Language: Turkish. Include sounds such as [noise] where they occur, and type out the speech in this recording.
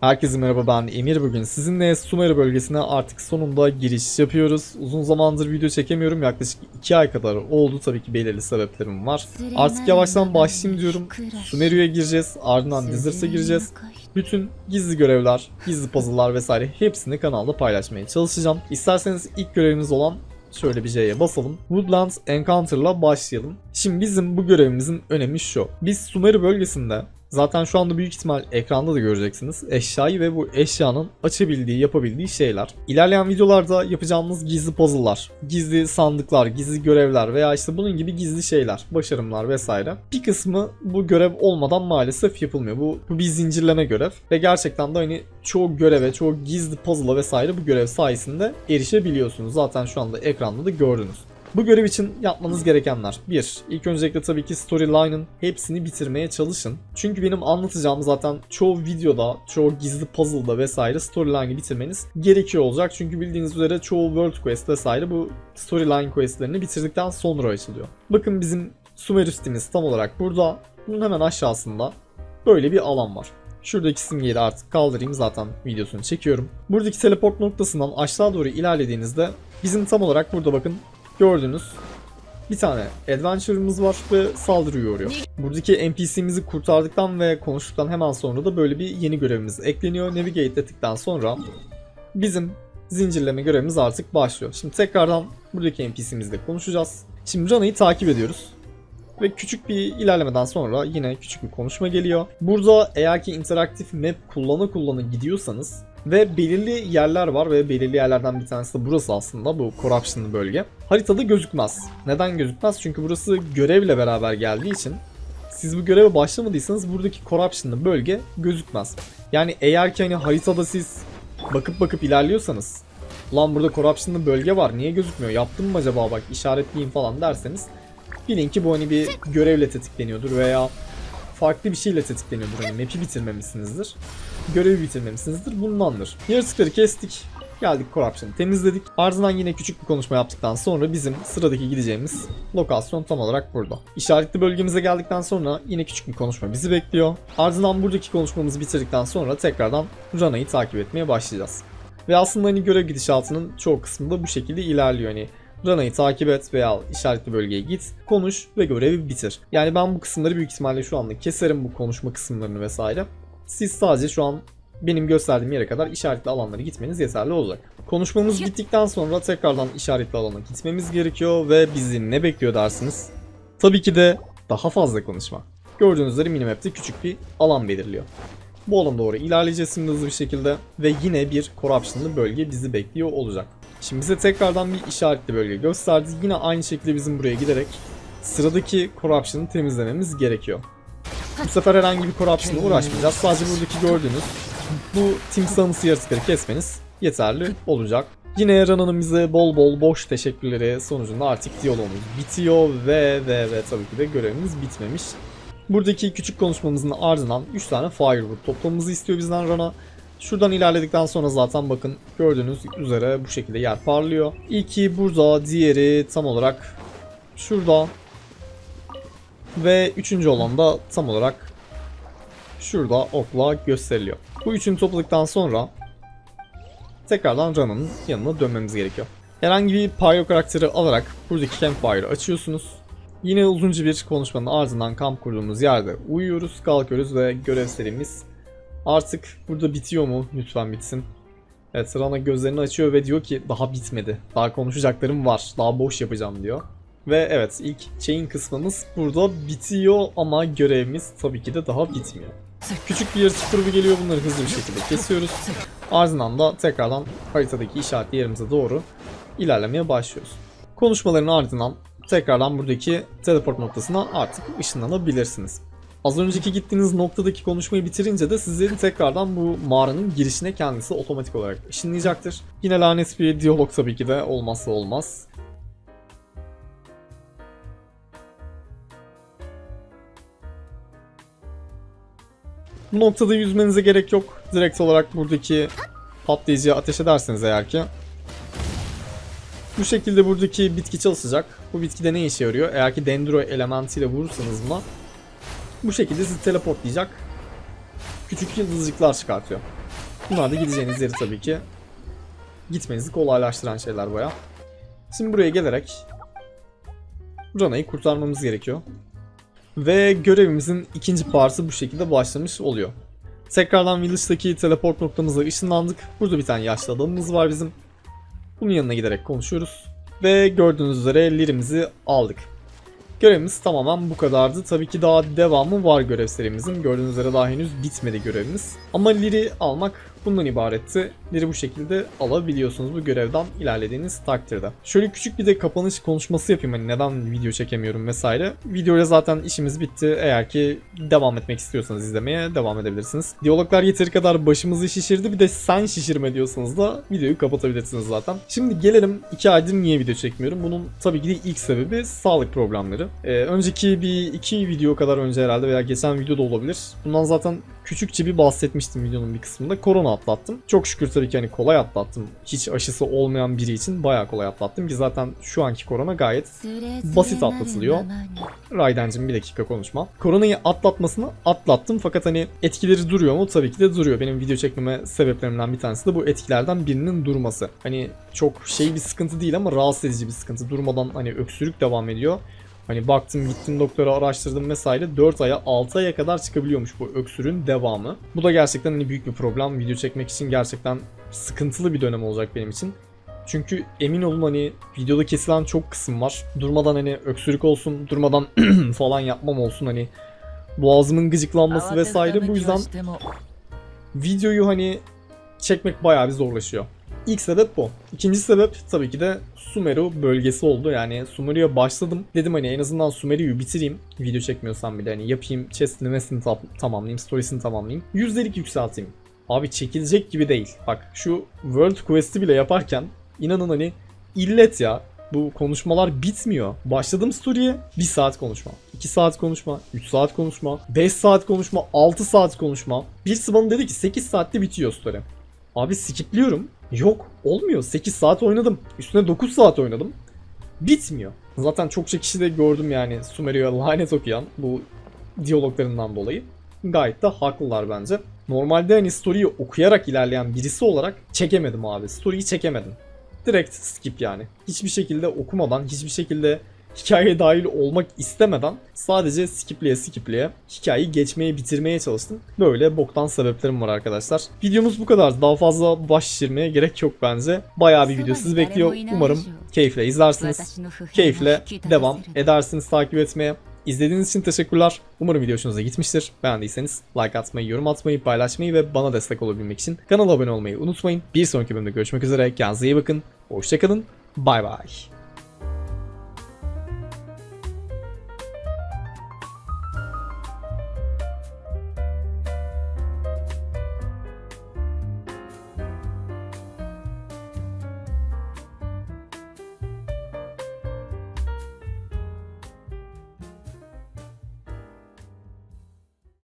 Herkese merhaba ben Emir bugün sizinle Sumeri bölgesine artık sonunda giriş yapıyoruz. Uzun zamandır video çekemiyorum yaklaşık 2 ay kadar oldu tabii ki belirli sebeplerim var. Artık yavaştan başlayayım diyorum. Sumeri'ye gireceğiz ardından Desert'a gireceğiz. Bütün gizli görevler, gizli puzzle'lar vesaire hepsini kanalda paylaşmaya çalışacağım. İsterseniz ilk görevimiz olan şöyle bir J'ye basalım. Woodlands Encounter'la başlayalım. Şimdi bizim bu görevimizin önemi şu. Biz Sumeri bölgesinde Zaten şu anda büyük ihtimal ekranda da göreceksiniz. Eşyayı ve bu eşyanın açabildiği, yapabildiği şeyler. İlerleyen videolarda yapacağımız gizli puzzle'lar, gizli sandıklar, gizli görevler veya işte bunun gibi gizli şeyler, başarımlar vesaire. Bir kısmı bu görev olmadan maalesef yapılmıyor. Bu, bu bir zincirleme görev ve gerçekten de hani çoğu göreve, çoğu gizli puzzle'a vesaire bu görev sayesinde erişebiliyorsunuz. Zaten şu anda ekranda da gördünüz. Bu görev için yapmanız gerekenler 1. İlk öncelikle tabii ki storyline'ın hepsini bitirmeye çalışın. Çünkü benim anlatacağım zaten çoğu videoda, çoğu gizli puzzle'da vesaire storyline'ı bitirmeniz gerekiyor olacak. Çünkü bildiğiniz üzere çoğu world quest vesaire bu storyline questlerini bitirdikten sonra açılıyor. Bakın bizim Sumeristimiz tam olarak burada. Bunun hemen aşağısında böyle bir alan var. Şuradaki simgeyi artık kaldırayım zaten videosunu çekiyorum. Buradaki teleport noktasından aşağı doğru ilerlediğinizde bizim tam olarak burada bakın gördüğünüz bir tane adventure'ımız var ve saldırıya uğruyor. Buradaki NPC'mizi kurtardıktan ve konuştuktan hemen sonra da böyle bir yeni görevimiz ekleniyor. Navigate dedikten sonra bizim zincirleme görevimiz artık başlıyor. Şimdi tekrardan buradaki NPC'mizle konuşacağız. Şimdi Rana'yı takip ediyoruz. Ve küçük bir ilerlemeden sonra yine küçük bir konuşma geliyor. Burada eğer ki interaktif map kullanı kullanı gidiyorsanız ve belirli yerler var ve belirli yerlerden bir tanesi de burası aslında bu Corruption bölge. Haritada gözükmez. Neden gözükmez? Çünkü burası görevle beraber geldiği için siz bu göreve başlamadıysanız buradaki Corruption bölge gözükmez. Yani eğer ki hani haritada siz bakıp bakıp ilerliyorsanız Lan burada Corruption'lı bölge var niye gözükmüyor yaptım mı acaba bak işaretleyeyim falan derseniz Bilin ki bu hani bir görevle tetikleniyordur veya farklı bir şeyle tetikleniyordur. Hani map'i bitirmemişsinizdir. Görevi bitirmemişsinizdir. Bundandır. Yaratıkları kestik. Geldik Corruption'ı temizledik. Ardından yine küçük bir konuşma yaptıktan sonra bizim sıradaki gideceğimiz lokasyon tam olarak burada. İşaretli bölgemize geldikten sonra yine küçük bir konuşma bizi bekliyor. Ardından buradaki konuşmamızı bitirdikten sonra tekrardan Rana'yı takip etmeye başlayacağız. Ve aslında hani görev gidişatının çoğu kısmında bu şekilde ilerliyor. Hani Rana'yı takip et veya işaretli bölgeye git, konuş ve görevi bitir. Yani ben bu kısımları büyük ihtimalle şu anda keserim bu konuşma kısımlarını vesaire. Siz sadece şu an benim gösterdiğim yere kadar işaretli alanlara gitmeniz yeterli olacak. Konuşmamız bittikten sonra tekrardan işaretli alana gitmemiz gerekiyor ve bizi ne bekliyor dersiniz? Tabii ki de daha fazla konuşma. Gördüğünüz üzere minimap'te küçük bir alan belirliyor. Bu alana doğru ilerleyeceğiz şimdi hızlı bir şekilde ve yine bir corruption'lı bölge bizi bekliyor olacak. Şimdi bize tekrardan bir işaretli bölge gösterdi. Yine aynı şekilde bizim buraya giderek sıradaki corruption'ı temizlememiz gerekiyor. Bu sefer herhangi bir corruption'la uğraşmayacağız. Sadece buradaki gördüğünüz bu timsahımsı yaratıkları kesmeniz yeterli olacak. Yine Rana'nın bize bol bol boş teşekkürleri sonucunda artık diyalogumuz bitiyor ve ve ve tabii ki de görevimiz bitmemiş. Buradaki küçük konuşmamızın ardından 3 tane firewood toplamamızı istiyor bizden Rana. Şuradan ilerledikten sonra zaten bakın gördüğünüz üzere bu şekilde yer parlıyor. İlki burada, diğeri tam olarak şurada. Ve üçüncü olan da tam olarak şurada okla gösteriliyor. Bu üçünü topladıktan sonra tekrardan Rana'nın yanına dönmemiz gerekiyor. Herhangi bir Pyro karakteri alarak buradaki campfire'ı açıyorsunuz. Yine uzunca bir konuşmanın ardından kamp kurduğumuz yerde uyuyoruz, kalkıyoruz ve görev serimiz artık burada bitiyor mu? Lütfen bitsin. Evet Rana gözlerini açıyor ve diyor ki daha bitmedi. Daha konuşacaklarım var. Daha boş yapacağım diyor. Ve evet ilk chain kısmımız burada bitiyor ama görevimiz tabii ki de daha bitmiyor. Küçük bir yaratık grubu geliyor bunları hızlı bir şekilde kesiyoruz. Ardından da tekrardan haritadaki işaretli yerimize doğru ilerlemeye başlıyoruz. Konuşmaların ardından tekrardan buradaki teleport noktasına artık ışınlanabilirsiniz. Az önceki gittiğiniz noktadaki konuşmayı bitirince de sizleri tekrardan bu mağaranın girişine kendisi otomatik olarak ışınlayacaktır. Yine lanet bir diyalog tabii ki de olmazsa olmaz. Bu noktada yüzmenize gerek yok. Direkt olarak buradaki patlayıcıya ateş ederseniz eğer ki bu şekilde buradaki bitki çalışacak. Bu bitkide ne işe yarıyor? Eğer ki dendro elementiyle vurursanız buna bu şekilde sizi teleportlayacak. Küçük yıldızcıklar çıkartıyor. Bunlar da gideceğiniz yeri tabii ki gitmenizi kolaylaştıran şeyler baya. Şimdi buraya gelerek Rana'yı kurtarmamız gerekiyor. Ve görevimizin ikinci partı bu şekilde başlamış oluyor. Tekrardan Village'daki teleport noktamıza ışınlandık. Burada bir tane yaşlı adamımız var bizim. Bunun yanına giderek konuşuyoruz. Ve gördüğünüz üzere lirimizi aldık. Görevimiz tamamen bu kadardı. Tabii ki daha devamı var görev serimizin. Gördüğünüz üzere daha henüz bitmedi görevimiz. Ama liri almak bundan ibaretti. Liri bu şekilde alabiliyorsunuz bu görevden ilerlediğiniz takdirde. Şöyle küçük bir de kapanış konuşması yapayım hani neden video çekemiyorum vesaire. Videoyla zaten işimiz bitti. Eğer ki devam etmek istiyorsanız izlemeye devam edebilirsiniz. Diyaloglar yeteri kadar başımızı şişirdi. Bir de sen şişirme diyorsanız da videoyu kapatabilirsiniz zaten. Şimdi gelelim 2 aydır niye video çekmiyorum. Bunun tabii ki de ilk sebebi sağlık problemleri. Ee, önceki bir iki video kadar önce herhalde veya geçen video da olabilir. Bundan zaten küçükçe bir bahsetmiştim videonun bir kısmında. Korona atlattım. Çok şükür tabii ki hani kolay atlattım. Hiç aşısı olmayan biri için bayağı kolay atlattım ki zaten şu anki korona gayet basit atlatılıyor. Rayden'cim bir dakika konuşma. Koronayı atlatmasını atlattım fakat hani etkileri duruyor mu? Tabii ki de duruyor. Benim video çekmeme sebeplerimden bir tanesi de bu etkilerden birinin durması. Hani çok şey bir sıkıntı değil ama rahatsız edici bir sıkıntı. Durmadan hani öksürük devam ediyor. Hani baktım gittim doktora araştırdım vesaire 4 aya 6 aya kadar çıkabiliyormuş bu öksürüğün devamı. Bu da gerçekten hani büyük bir problem. Video çekmek için gerçekten sıkıntılı bir dönem olacak benim için. Çünkü emin olun hani videoda kesilen çok kısım var. Durmadan hani öksürük olsun, durmadan [clears throat] falan yapmam olsun hani boğazımın gıcıklanması vesaire bu yüzden videoyu hani çekmek bayağı bir zorlaşıyor. İlk sebep bu. İkinci sebep tabii ki de Sumeru bölgesi oldu. Yani Sumeru'ya başladım. Dedim hani en azından Sumeru'yu bitireyim. Video çekmiyorsam bile hani yapayım. Chest'ini mesini tam- tamamlayayım. Storiesini tamamlayayım. Yüzdelik yükselteyim. Abi çekilecek gibi değil. Bak şu World Quest'i bile yaparken inanın hani illet ya. Bu konuşmalar bitmiyor. Başladım story'e 1 saat konuşma, 2 saat konuşma, 3 saat konuşma, 5 saat konuşma, 6 saat konuşma. Birisi bana dedi ki 8 saatte bitiyor story. Abi skipliyorum. Yok olmuyor. 8 saat oynadım. Üstüne 9 saat oynadım. Bitmiyor. Zaten çokça kişi de gördüm yani Sumeru'ya lanet okuyan bu diyaloglarından dolayı. Gayet de haklılar bence. Normalde hani story'yi okuyarak ilerleyen birisi olarak çekemedim abi. Story'yi çekemedim. Direkt skip yani. Hiçbir şekilde okumadan, hiçbir şekilde hikayeye dahil olmak istemeden sadece skipleye skipleye hikayeyi geçmeye bitirmeye çalıştım. Böyle boktan sebeplerim var arkadaşlar. Videomuz bu kadar. Daha fazla baş şişirmeye gerek yok bence. Bayağı bir video sizi bekliyor. Umarım keyifle izlersiniz. Keyifle devam edersiniz takip etmeye. İzlediğiniz için teşekkürler. Umarım video hoşunuza gitmiştir. Beğendiyseniz like atmayı, yorum atmayı, paylaşmayı ve bana destek olabilmek için kanala abone olmayı unutmayın. Bir sonraki bölümde görüşmek üzere. Kendinize iyi bakın. Hoşçakalın. Bay bay.